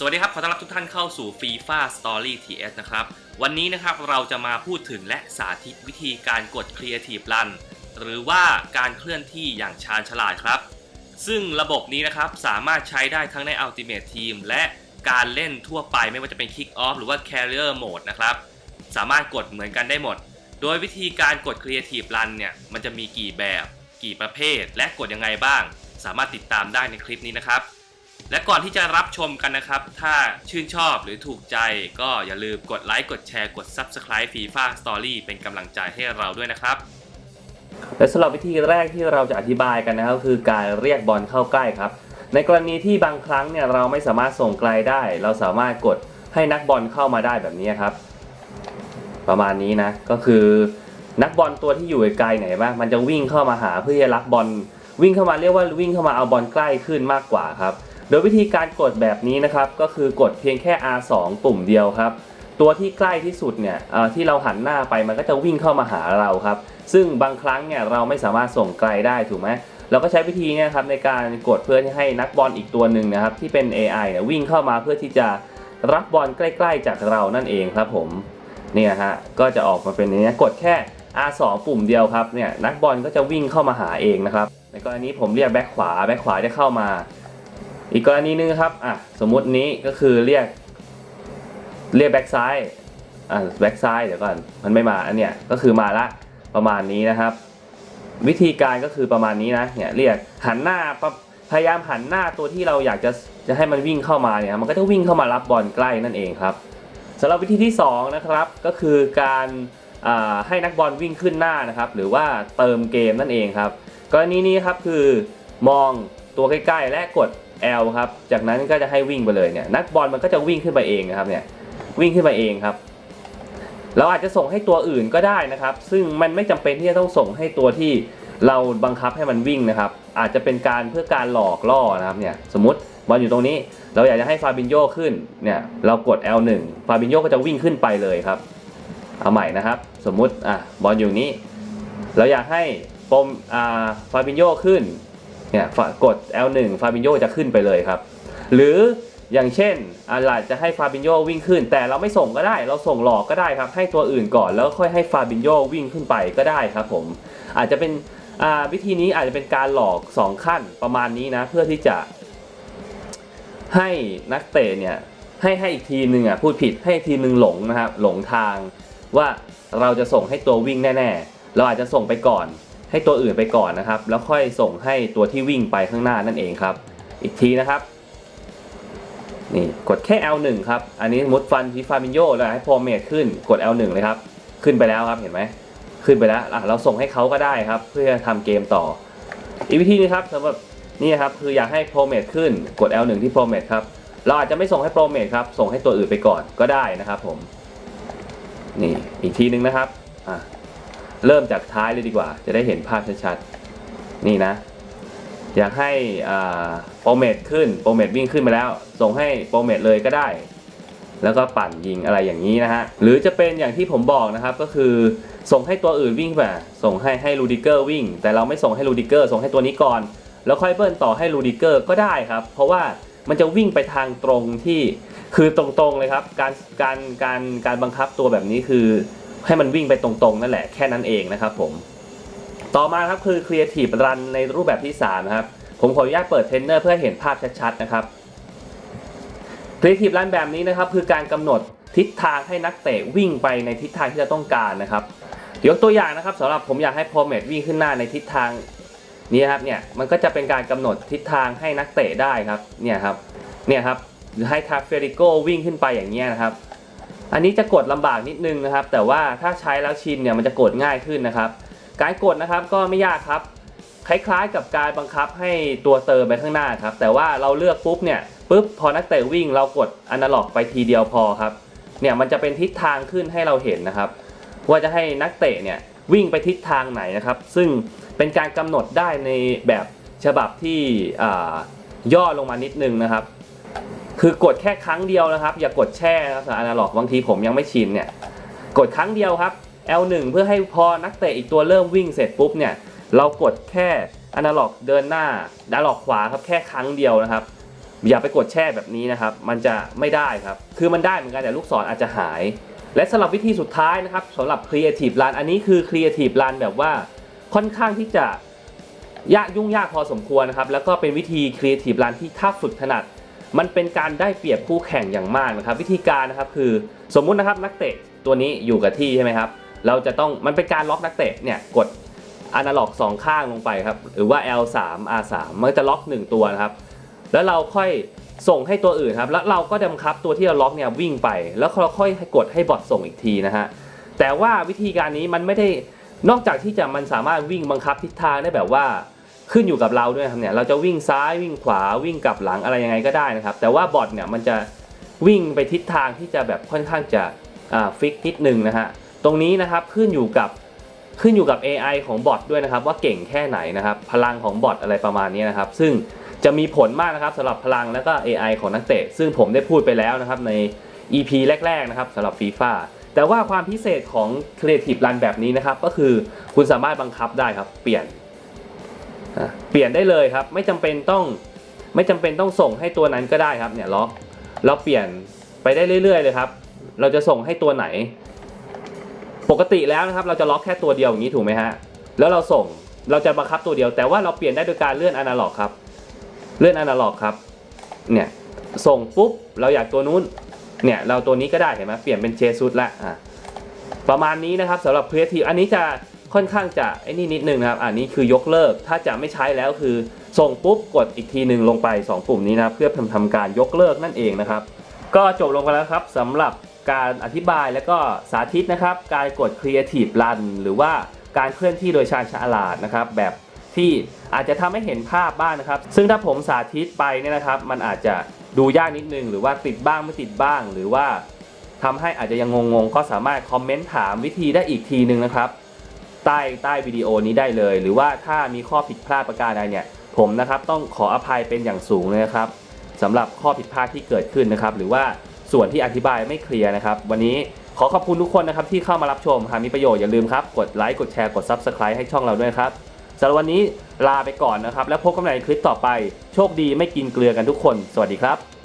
สวัสดีครับ ขอต้อนรับทุกท่านเข้าสู่ FIFA Story TS นะครับ วันนี้นะครับเราจะมาพูดถึงและสาธิตวิธีการกด Creative Run หรือว่าการเคลื่อนที่อย่างชาญฉลาดครับ ซึ่งระบบนี้นะครับสามารถใช้ได้ทั้งใน Ultimate Team และการเล่นทั่วไปไม่ว่าจะเป็น Kick Off หรือว่า Carrier Mode นะครับ สามารถกดเหมือนกันได้หมด โดยวิธีการกด Creative Run เนี่ยมันจะมีกี่แบบ กี่ประเภท และกดยังไงบ้าง สามารถติดตามได้ในคลิปนี้นะครับ และก่อนที่จะรับชมกันนะครับ ถ้าชื่นชอบหรือถูกใจก็อย่าลืมกดไลค์ กดแชร์ กด Subscribe FIFA Story เป็นกำลังใจให้เราด้วยนะครับ และสำหรับวิธีแรกที่เราจะอธิบายกันนะครับคือการเรียกบอลเข้าใกล้ครับ ในกรณีที่บางครั้งเนี่ยเราไม่สามารถส่งไกลได้ เราสามารถกดให้นักบอลเข้ามาได้แบบนี้ครับ ประมาณนี้นะก็คือนักบอลตัวที่อยู่ไกลไหนบ้างมันจะวิ่งเข้ามาหาเพื่อจะรับบอลวิ่งเข้ามาเรียกว่าวิ่งเข้ามาเอาบอลใกล้ขึ้นมากกว่าครับ โดยวิธีการกดแบบนี้นะครับก็คือกดเพียงแค่ R2 ปุ่มเดียวครับ ตัวที่ใกล้ที่สุดเนี่ยที่เราหันหน้าไปมันก็จะวิ่งเข้ามาหาเราครับ ซึ่งบางครั้งเนี่ยเราไม่สามารถส่งไกลได้ถูกไหมเราก็ใช้วิธีเนี้ครับในการกดเพื่อที่ให้นักบอลอีกตัวหนึ่งนะครับที่เป็น AI เนี่ยวิ่งเข้ามาเพื่อที่จะรับบอลใกล้ๆ จากเรานั่นเองครับผมเนี่ยฮะก็จะออกมาเป็นอย่างนี้กดแค่ R2 ปุ่มเดียวครับเนี่ยนักบอลก็จะวิ่งเข้ามาหาเองนะครับในกรณีผมเรียกแบ็คขวาแบ็คขวาจะเข้ามา อีกกรณีหนึงครับอะสมมุตินี้ก็คือเรียกเรียกแบ็คซ้ายอะแบ็คซ้ายเดี๋ยวก่อนมันไม่มาอันเนี้ยก็คือมาละประมาณนี้นะครับ วิธีการก็คือประมาณนี้นะเนี่ยเรียกหันหน้าพยายามหันหน้าตัวที่เราอยากจะจะให้มันวิ่งเข้ามาเนี่ยมันก็จะวิ่งเข้ามารับบอลใกล้นั่นเองครับสำหรับวิธีที่สองนะครับก็คือการอ่าให้นักบอลวิ่งขึ้นหน้านะครับ หรือว่าเติมเกมนั่นเองครับกรณีนี้ครับคือมองตัวใกล้ๆและกด L ครับจากนั้นก็จะให้วิ่งไปเลยเนี่ยนักบอลมันก็จะวิ่งขึ้นไปเองนะครับเนี่ยวิ่งขึ้นไปเองครับ เราอาจจะส่งให้ตัวอื่นก็ได้นะครับ ซึ่งมันไม่จำเป็นที่จะต้องส่งให้ตัวที่เราบังคับให้มันวิ่งนะครับ อาจจะเป็นการเพื่อการหลอกล่อนะครับเนี่ยสมมติบอลอยู่ตรงนี้ เราอยากจะให้ฟาบินโยขึ้นเนี่ยเรากด L1 ฟาบินโยก็จะวิ่งขึ้นไปเลยครับเอาใหม่นะครับ สมมุติอะบอลอยู่นี้ เราอยากให้ปมอ่าฟาบินโยขึ้น เนี่ยกด L1 ฟาบินโยจะขึ้นไปเลยครับ หรืออย่างเช่นอาจจะให้ฟาบินโยวิ่งขึ้น แต่เราไม่ส่งก็ได้ เราส่งหลอกก็ได้ครับ ให้ตัวอื่นก่อนแล้วค่อยให้ฟาบินโยวิ่งขึ้นไปก็ได้ครับผมอาจจะเป็นวิธีนี้อาจจะเป็นการหลอก 2 ขั้นประมาณนี้นะ เพื่อที่จะ ให้นักเตะเนี่ยให้ให้อีกทีมหนึ่งอะพูดผิดให้ทีมหนึ่งหลงนะครับหลงทางว่าเราจะส่งให้ตัววิ่งแน่ ๆ เราอาจจะส่งไปก่อน ให้ตัวอื่นไปก่อนนะครับ แล้วค่อยส่งให้ตัวที่วิ่งไปข้างหน้านั่นเองครับ อีกทีนะครับนี่กดแค่ L1 ครับ อันนี้สมมุดฟันทีฟามิโยแล้วให้พอเมทขึ้นกด L1 เลยครับ ขึ้นไปแล้วครับเห็นไหมขึ้นไปแล้วเราส่งให้เขาก็ได้ครับ เพื่อจะทำเกมต่อ อีกวิธีนึงครับสำหรับนี่ครับคืออยากให้โปรเมทขึ้นกด L1 ที่โปรเมทครับเราอาจจะไม่ส่งให้โปรเมทครับส่งให้ตัวอื่นไปก่อนก็ได้นะครับผมนี่อีกทีนึงนะครับอะ เริ่มจากท้ายเลยดีกว่า จะได้เห็นภาพชัดๆ นี่นะ อยากให้โปรเมทขึ้นโปรเมทวิ่งขึ้นไปแล้ว ส่งให้โปรเมทเลยก็ได้ แล้วก็ปั่นยิงอะไรอย่างนี้นะฮะ หรือจะเป็นอย่างที่ผมบอกนะครับก็คือส่งให้ตัวอื่นวิ่งไปส่งให้ให้ลูดิเกอร์วิ่ง แต่เราไม่ส่งให้ลูดิเกอร์ส่งให้ตัวนี้ก่อน แล้วค่อยเบิ้ลต่อให้ลูดิเกอร์ก็ได้ครับ เพราะว่ามันจะวิ่งไปทางตรงที่คือตรงๆเลยครับ การการการการบังคับตัวแบบนี้คือ ให้มันวิ่งไปตรงๆ นั่นแหละแค่นั้นเองนะครับผม ต่อมาครับคือ Creative Run ในรูปแบบที่3ครับผมขออนุญาตเปิดเทรนเนอร์เพื่อเห็นภาพชัดๆนะครับ Creative Run แบบนี้นะครับคือการกำหนดทิศทางให้นักเตะวิ่งไปในทิศทางที่เราต้องการนะครับยกตัวอย่างนะครับสำหรับผมอยากให้โปรเมทวิ่งขึ้นหน้าในทิศทางนี้ครับเนี่ยมันก็จะเป็นการกำหนดทิศทางให้นักเตะได้ครับเนี่ยครับเนี่ยครับหรือให้คาเฟริโกวิ่งขึ้นไปอย่างเงี้ยนะครับ อันนี้จะกดลำบากนิดนึงนะครับ แต่ว่าถ้าใช้แล้วชินเนี่ยมันจะกดง่ายขึ้นนะครับ การกดนะครับก็ไม่ยากครับ คล้ายๆกับการบังคับให้ตัวเติมไปข้างหน้าครับ แต่ว่าเราเลือกปุ๊บเนี่ยปุ๊บพอนักเตะวิ่งเรากดอนาล็อกไปทีเดียวพอครับ เนี่ยมันจะเป็นทิศทางขึ้นให้เราเห็นนะครับ ว่าจะให้นักเตะเนี่ยวิ่งไปทิศทางไหนนะครับ ซึ่งเป็นการกำหนดได้ในแบบฉบับที่ย่อลงมานิดนึงนะครับ คือกดแค่ครั้งเดียวนะครับ อย่ากดแช่นะครับสำหรับอนาล็อกบางทีผมยังไม่ชินเนี่ยกดครั้งเดียวครับ L1 เพื่อให้พอนักเตะอีกตัวเริ่มวิ่งเสร็จปุ๊บเนี่ยเรากดแค่อนาล็อกเดินหน้าอนาล็อกขวาครับแค่ครั้งเดียวนะครับ อย่าไปกดแช่แบบนี้นะครับ มันจะไม่ได้ครับ คือมันได้เหมือนกันแต่ลูกศรอาจจะหาย และสำหรับวิธีสุดท้ายนะครับสำหรับ Creative Run อันนี้คือ Creative Run แบบว่าค่อนข้างที่จะยากยุ่งยากพอสมควรนะครับ แล้วก็เป็นวิธี Creative Run ที่ถ้าฝึกถนัด มันเป็นการได้เปรียบคู่แข่งอย่างมากนะครับ วิธีการนะครับคือสมมุตินะครับนักเตะตัวนี้อยู่กับที่ใช่ไหมครับเราจะต้องมันเป็นการล็อกนักเตะเนี่ยกดอนาล็อกสองข้างลงไปครับหรือว่า L3 R3 มันจะล็อก 1 ตัวนะครับ แล้วเราค่อยส่งให้ตัวอื่นครับแล้วเราก็จะบังคับตัวที่เราล็อกเนี่ยวิ่งไป แล้วเราค่อยกดให้บอทส่งอีกทีนะฮะแต่ว่าวิธีการนี้มันไม่ได้นอกจากที่จะมันสามารถวิ่งบังคับทิศทางได้แบบว่า ขึ้นอยู่กับเราด้วยครับเนี่ยเราจะวิ่งซ้ายวิ่งขวาวิ่งกลับหลังอะไรยังไงก็ได้นะครับ แต่ว่าบอทเนี่ยมันจะวิ่งไปทิศทางที่จะแบบค่อนข้างจะฟิกนิดนึงนะฮะตรงนี้นะครับขึ้นอยู่กับขึ้นอยู่กับ AI ของบอทด้วยนะครับ ว่าเก่งแค่ไหนนะครับ พลังของบอทอะไรประมาณนี้นะครับ ซึ่งจะมีผลมากนะครับสำหรับพลังแล้วก็ AI ของนักเตะ ซึ่งผมได้พูดไปแล้วนะครับใน EP แรก ๆ นะครับสำหรับ FIFA แต่ว่าความพิเศษของ Creative Run แบบนี้นะครับ ก็คือคุณสามารถบังคับได้ครับ เปลี่ยน เปลี่ยนได้เลยครับ ไม่จำเป็นต้องไม่จำเป็นต้องส่งให้ตัวนั้นก็ได้ครับเนี่ยล็อกเราเปลี่ยนไปได้เรื่อย ๆ เลยครับ เราจะส่งให้ตัวไหน ปกติแล้วนะครับ เราจะล็อกแค่ตัวเดียวอย่างนี้ถูกไหมฮะแล้วเราส่งเราจะบังคับตัวเดียว แต่ว่าเราเปลี่ยนได้โดยการเลื่อนอนาล็อกครับ เลื่อนอนาล็อกครับเนี่ยส่งปุ๊บเราอยากตัวนู้นเนี่ยเราตัวนี้ก็ได้เห็นไหมเปลี่ยนเป็นเจสุดละอะประมาณนี้นะครับสำหรับ Creative อันนี้จะ ค่อนข้างจะไอ้นี่นิดนึงนะครับอันนี้คือยกเลิกถ้าจะไม่ใช้แล้วคือส่งปุ๊บกดอีกทีหนึ่งลงไป 2 ปุ่มนี้นะเพื่อทำทำการยกเลิกนั่นเองนะครับ ก็จบลงไปแล้วครับสำหรับการอธิบายและก็สาธิตนะครับ การกด Creative Run หรือว่าการเคลื่อนที่โดยชาญฉลาดนะครับ แบบที่อาจจะทำให้เห็นภาพบ้างนะครับ ซึ่งถ้าผมสาธิตไปเนี่ยนะครับ มันอาจจะดูยากนิดนึง หรือว่าติดบ้างไม่ติดบ้าง หรือว่าทำให้อาจจะยังงงๆ ก็สามารถคอมเมนต์ถามวิธีได้อีกทีนึงนะครับ ใต้ใต้วิดีโอนี้ได้เลย หรือว่าถ้ามีข้อผิดพลาดประการใดเนี่ย ผมนะครับต้องขออภัยเป็นอย่างสูงเลยนะครับสำหรับข้อผิดพลาดที่เกิดขึ้นนะครับ หรือว่าส่วนที่อธิบายไม่เคลียร์นะครับ วันนี้ขอขอบคุณทุกคนนะครับที่เข้ามารับชมหากมีประโยชน์อย่าลืมครับ กดไลค์กดแชร์กด Subscribe ให้ช่องเราด้วยครับสำหรับวันนี้ลาไปก่อนนะครับ แล้วพบกันใหม่ในคลิปต่อไป โชคดีไม่กินเกลือกันทุกคน สวัสดีครับ